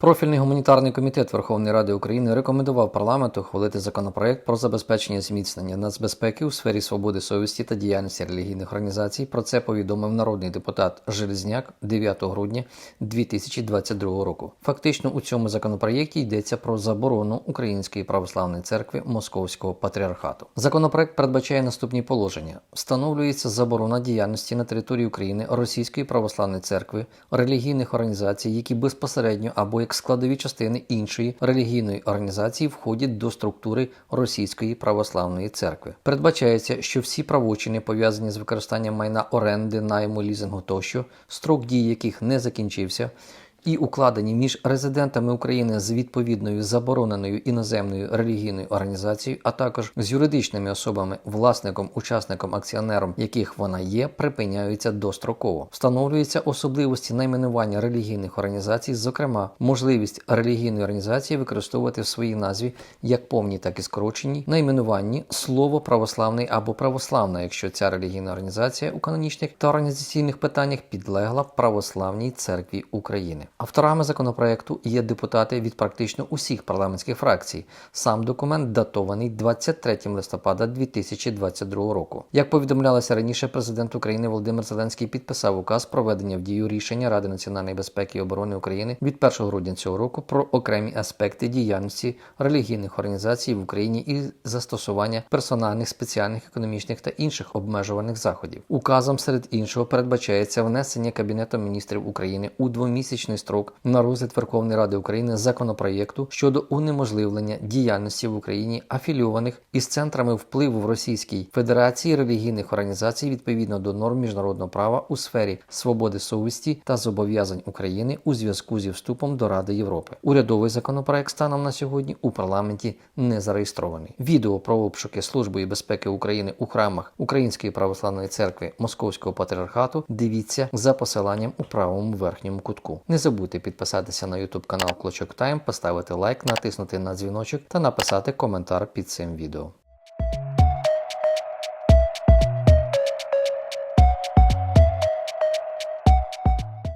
Профільний гуманітарний комітет Верховної Ради України рекомендував парламенту ухвалити законопроект про забезпечення зміцнення нацбезпеки у сфері свободи совісті та діяльності релігійних організацій. Про це повідомив народний депутат Железняк 9 грудня 2022 року. Фактично у цьому законопроєкті йдеться про заборону Української православної церкви Московського патріархату. Законопроект передбачає наступні положення: встановлюється заборона діяльності на території України Російської православної церкви, релігійних організацій, які безпосередньо або як складові частини іншої релігійної організації входять до структури Російської православної церкви. Передбачається, що всі правочини пов'язані з використанням майна оренди, найму, лізингу тощо, строк дії яких не закінчився. І укладені між резидентами України з відповідною забороненою іноземною релігійною організацією, а також з юридичними особами, власником, учасником, акціонером, яких вона є, припиняються достроково. Встановлюються особливості найменування релігійних організацій, зокрема, можливість релігійної організації використовувати в своїй назві як повній, так і скороченій найменуванні слово православний або православна, якщо ця релігійна організація у канонічних та організаційних питаннях підлегла православній церкві України. Авторами законопроекту є депутати від практично усіх парламентських фракцій. Сам документ датований 23 листопада 2022 року. Як повідомлялося раніше, президент України Володимир Зеленський підписав указ про введення в дію рішення Ради національної безпеки і оборони України від 1 грудня цього року про окремі аспекти діяльності релігійних організацій в Україні і застосування персональних, спеціальних, економічних та інших обмежувальних заходів. Указом серед іншого передбачається внесення Кабінетом міністрів України у двомісячний строк на розгляд Верховної Ради України законопроєкту щодо унеможливлення діяльності в Україні афілійованих із центрами впливу в Російській Федерації релігійних організацій відповідно до норм міжнародного права у сфері свободи совісті та зобов'язань України у зв'язку зі вступом до Ради Європи. Урядовий законопроект станом на сьогодні у парламенті не зареєстрований. Відео про обшуки Службою безпеки України у храмах Української православної церкви Московського патріархату дивіться за посиланням у правому верхньому кутку. Не забудьте підписатися на YouTube канал Клочок Тайм, поставити лайк, натиснути на дзвіночок та написати коментар під цим відео.